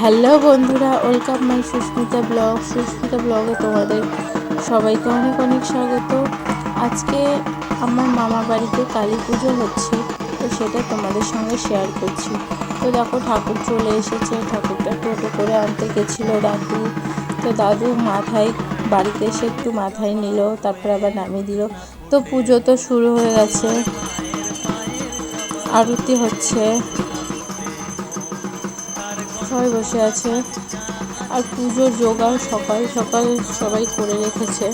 Hello বন্ধুরা, welcome my Sushmita vlog. Sushmita ব্লগে তোমাদের সবাইকে অনেক অনেক স্বাগত। আজকে আমার মামা বাড়িতে কালী পুজো হচ্ছে, তো সেটা তোমাদের সঙ্গে শেয়ার করছি। তো দেখো ঠাকুর চলে এসেছে, ঠাকুরটা টোটো করে আনতে গেছিল দাদু। তো দাদু মাথায়, বাড়িতে এসে একটু মাথায় নিল, তারপর আবার নামিয়ে দিল। তো পুজো তো শুরু হয়ে গেছে। আরতি হচ্ছে। সবাই বসে আছে। আর পুজোর জোগাড় সকাল সকাল সবাই করে রেখেছে।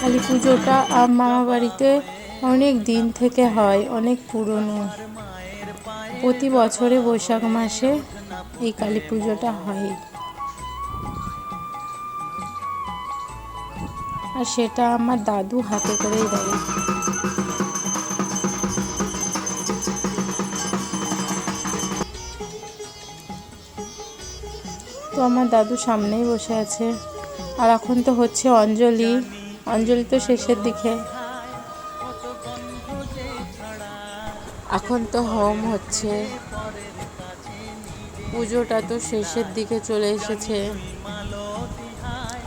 কালী পুজোটা মামা বাড়িতে অনেক দিন থেকে হয়, অনেক পুরনো। প্রতি বছরে বৈশাখ মাসে এই কালী পুজোটা হয়। আর সেটা আমার দাদু হাতে করেই দেয়। তো আমার দাদু সামনেই বসে আছে। আর এখন তো হচ্ছে অঞ্জলি। অঞ্জলি তো শেষের দিকে। এখন তো হোম হচ্ছে। পুজোটা তো শেষের দিকে চলে এসেছে।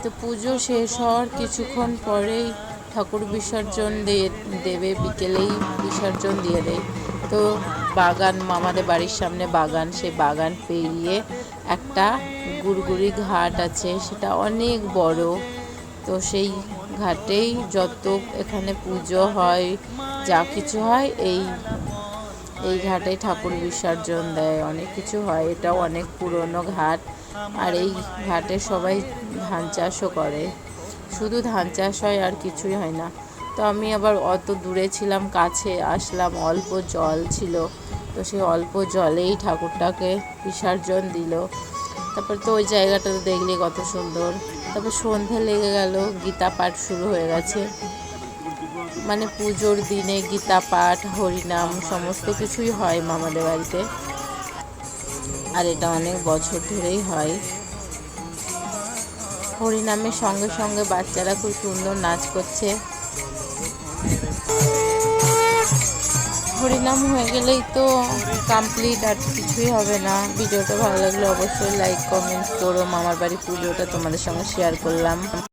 তো পুজো শেষ হওয়ার কিছুক্ষণ পরেই ঠাকুর বিসর্জন দিয়ে দেবে, বিকেলেই বিসর্জন দিয়ে দেয়। তো বাগান, মামাদের বাড়ির সামনে বাগান, সেই বাগান পেরিয়ে একটা গুড়গুড়ি ঘাট আছে, সেটা অনেক বড়। তো সেই ঘাটেই যত এখানে পুজো হয়, যা কিছু হয়, এই এই ঘাটে ঠাকুর বিসর্জন দেয়, অনেক কিছু হয়। এটাও অনেক পুরনো ঘাট। আর এই ঘাটে সবাই ধান চাষও করে। শুধু ধান চাষ হয় আর কিছুই হয় না। তো আমি আবার অত দূরে ছিলাম, কাছে আসলাম, অল্প জল ছিল। তো সেই অল্প জলেই ঠাকুরটাকে বিসর্জন দিল। তারপর তো ওই জায়গাটা তো দেখলে কত সুন্দর। তারপর সন্ধে লেগে গেল, গীতা পাঠ শুরু হয়ে গেছে। মানে পুজোর দিনে গীতা পাঠ, হরিনাম, সমস্ত কিছুই হয় মামাদের বাড়িতে। আর এটা অনেক বছর ধরেই হয়। হরিনামের সঙ্গে সঙ্গে বাচ্চারা খুব সুন্দর নাচ করছে। হরিনাম হয়ে গেলেই তো কমপ্লিট আর কিছুই হবে না। ভিডিওটা ভালো লাগলে অবশ্যই লাইক কমেন্ট করো। মামার বাড়ি পুজোটা তোমাদের সঙ্গে শেয়ার করলাম।